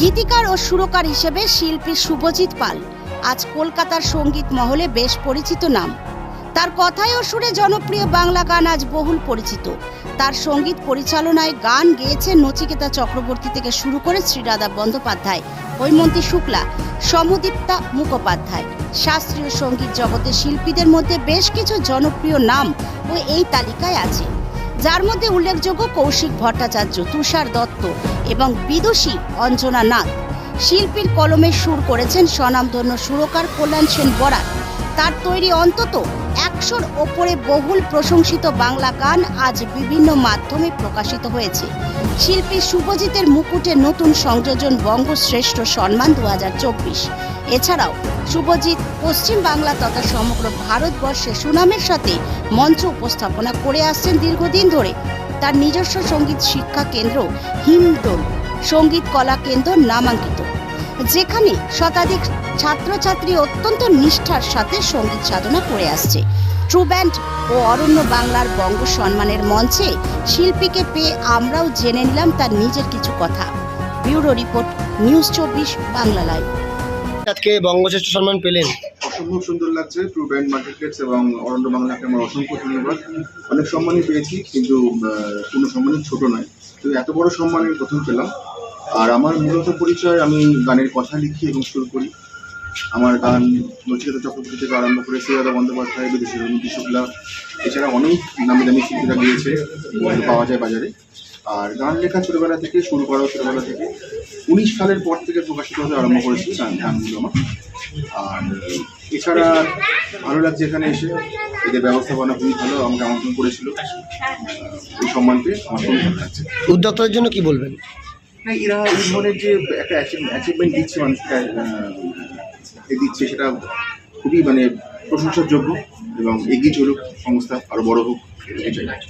গীতিকার ও সুরকার হিসেবে শিল্পী শুভজিৎ পাল। আজ কলকাতার সংগীত মহলে বেশ পরিচিত নাম। তার কথায় ও সুরে জনপ্রিয় বাংলা গান আজ বহুল পরিচিত। তার সংগীত পরিচালনায় গান গেয়েছেন নচিকেতা চক্রবর্তী থেকে শুরু করে শ্রীরাধা বন্দ্যোপাধ্যায়, হৈমন্তী শুক্লা, সমদীপ্তা মুখোপাধ্যায়। শাস্ত্রীয় সংগীত জগতের শিল্পীদের মধ্যে বেশ কিছু জনপ্রিয় নাম ও এই তালিকায় আছে। যার মধ্যে উল্লেখযোগ্য কৌশিক ভট্টাচার্য, তুষার দত্ত এবং বিদুষী অঞ্জনা নাথ শিল্পীর কলমে সুর করেছেন স্বনামধন্য সুরকার কল্যাণ সেন বরাক। তার তৈরি অন্তত একশোর ওপরে বহুল প্রশংসিত বাংলা গান আজ বিভিন্ন মাধ্যমে প্রকাশিত হয়েছে। শিল্পী শুভজিতের মুকুটে নতুন সংযোজন বঙ্গশ্রেষ্ঠ সম্মান দু হাজার চব্বিশ। এছাড়াও শুভজিৎ পশ্চিম বাংলা তথা সমগ্র ভারতবর্ষে সুনামের সাথে মঞ্চ উপস্থাপনা করে আসছেন দীর্ঘদিন ধরে। তার নিজস্ব সংগীত শিক্ষা কেন্দ্র হিমডোল, সংগীত কলা কেন্দ্র নামাঙ্কিত। যেখানে শতাধিক ছাত্রছাত্রী অত্যন্ত নিষ্ঠার সাথে সংগীত সাধনা করে আসছে। ট্রু ব্যান্ড ও অরণ্য বাংলার বঙ্গ সম্মানের মঞ্চে শিল্পীকে পেয়ে আমরাও জেনে নিলাম তার নিজের কিছু কথা। ব্যুরো রিপোর্ট, নিউজ চব্বিশ, বাংলা লাইভ। আজকে বঙ্গশ্রেষ্ঠ সম্মান পেলেন। অসম্ভব সুন্দর লাগছে ট্রু ব্যান্ড মার্কেটপ্লেক্স এবং অরণ্য বাংলাকে আমার অসংখ্য ধন্যবাদ। অনেক সম্মানই পেয়েছি, কিন্তু কোনো সম্মানই ছোট নয়। তো এত বড় সম্মান আমি প্রথম পেলাম। আর আমার মূলত পরিচয়, আমি গানের কথা লিখি এবং সুর করি। আমার গান নচিকেতা চক্রবর্তী থেকে আরম্ভ করে শ্রীরাধা বন্দ্যোপাধ্যায়, বিদেশি রবীন্দ্র শুক্লা এছাড়া অনেক নামি দামি শিল্পীরা গিয়েছে পাওয়া যায় বাজারে। আর গান লেখা ছোটবেলা থেকে শুরু করা ছোটবেলা থেকে উনিশ সালের পর থেকে প্রকাশিত হতে আরম্ভ করেছি গান গানগুলো আমার আর এছাড়া ভালো লাগছে এখানে এসে। এদের ব্যবস্থাপনা খুবই ভালো আমাকে আমন্ত্রণ করেছিল। এই সম্মান পেয়ে আমার খুবই ভালো লাগছে উদ্যোক্তাদের জন্য কি বলবেন? না এরা এই ধরনের যে একটা অ্যাচিভমেন্ট দিচ্ছে মানুষকে এ দিচ্ছে সেটা খুবই মানে প্রশংসার যোগ্য এবং এগিয়ে চলুক সংস্থা আরও বড় হোক এটাই চাই।